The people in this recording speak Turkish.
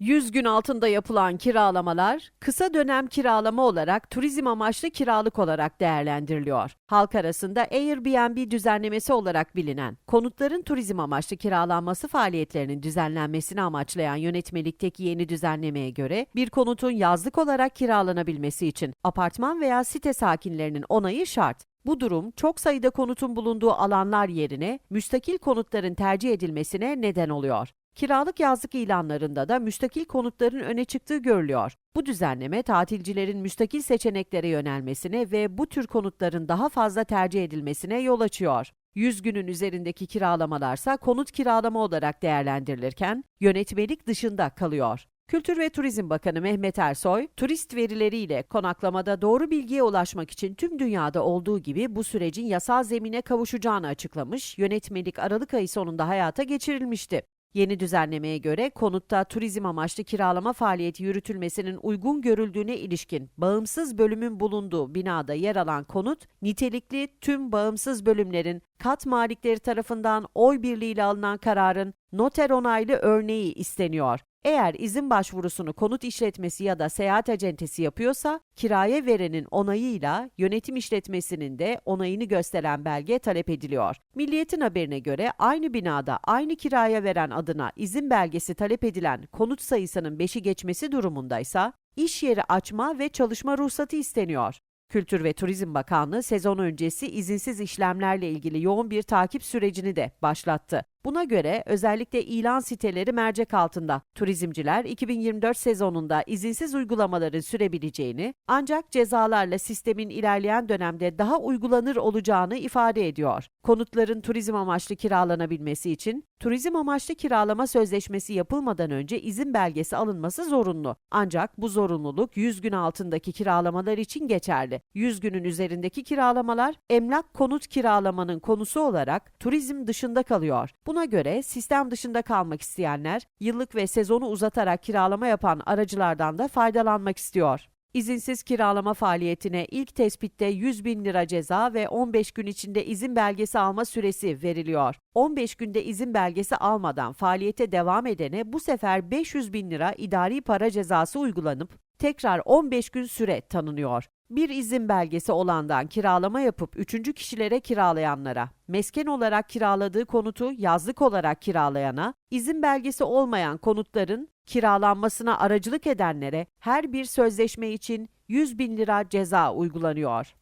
100 gün altında yapılan kiralamalar, kısa dönem kiralama olarak turizm amaçlı kiralık olarak değerlendiriliyor. Halk arasında Airbnb düzenlemesi olarak bilinen, konutların turizm amaçlı kiralanması faaliyetlerinin düzenlenmesini amaçlayan yönetmelikteki yeni düzenlemeye göre, bir konutun yazlık olarak kiralanabilmesi için apartman veya site sakinlerinin onayı şart. Bu durum çok sayıda konutun bulunduğu alanlar yerine müstakil konutların tercih edilmesine neden oluyor. Kiralık yazlık ilanlarında da müstakil konutların öne çıktığı görülüyor. Bu düzenleme tatilcilerin müstakil seçeneklere yönelmesine ve bu tür konutların daha fazla tercih edilmesine yol açıyor. 100 günün üzerindeki kiralamalarsa konut kiralama olarak değerlendirilirken yönetmelik dışında kalıyor. Kültür ve Turizm Bakanı Mehmet Ersoy, turist verileriyle konaklamada doğru bilgiye ulaşmak için tüm dünyada olduğu gibi bu sürecin yasal zemine kavuşacağını açıklamış, yönetmelik Aralık ayı sonunda hayata geçirilmişti. Yeni düzenlemeye göre konutta turizm amaçlı kiralama faaliyeti yürütülmesinin uygun görüldüğüne ilişkin bağımsız bölümün bulunduğu binada yer alan konut, nitelikli tüm bağımsız bölümlerin kat malikleri tarafından oy birliğiyle alınan kararın noter onaylı örneği isteniyor. Eğer izin başvurusunu konut işletmesi ya da seyahat acentesi yapıyorsa, kiraya verenin onayıyla yönetim işletmesinin de onayını gösteren belge talep ediliyor. Milliyetin haberine göre aynı binada aynı kiraya veren adına izin belgesi talep edilen konut sayısının 5'i geçmesi durumundaysa, iş yeri açma ve çalışma ruhsatı isteniyor. Kültür ve Turizm Bakanlığı sezon öncesi izinsiz işlemlerle ilgili yoğun bir takip sürecini de başlattı. Buna göre özellikle ilan siteleri mercek altında. Turizmciler 2024 sezonunda izinsiz uygulamaların sürebileceğini ancak cezalarla sistemin ilerleyen dönemde daha uygulanır olacağını ifade ediyor. Konutların turizm amaçlı kiralanabilmesi için turizm amaçlı kiralama sözleşmesi yapılmadan önce izin belgesi alınması zorunlu. Ancak bu zorunluluk 100 gün altındaki kiralamalar için geçerli. 100 günün üzerindeki kiralamalar emlak konut kiralamanın konusu olarak turizm dışında kalıyor. Buna göre sistem dışında kalmak isteyenler yıllık ve sezonu uzatarak kiralama yapan aracılardan da faydalanmak istiyor. İzinsiz kiralama faaliyetine ilk tespitte 100 bin lira ceza ve 15 gün içinde izin belgesi alma süresi veriliyor. 15 günde izin belgesi almadan faaliyete devam edene bu sefer 500 bin lira idari para cezası uygulanıp tekrar 15 gün süre tanınıyor. Bir izin belgesi olandan kiralama yapıp üçüncü kişilere kiralayanlara, mesken olarak kiraladığı konutu yazlık olarak kiralayana, izin belgesi olmayan konutların kiralanmasına aracılık edenlere her bir sözleşme için 100 bin lira ceza uygulanıyor.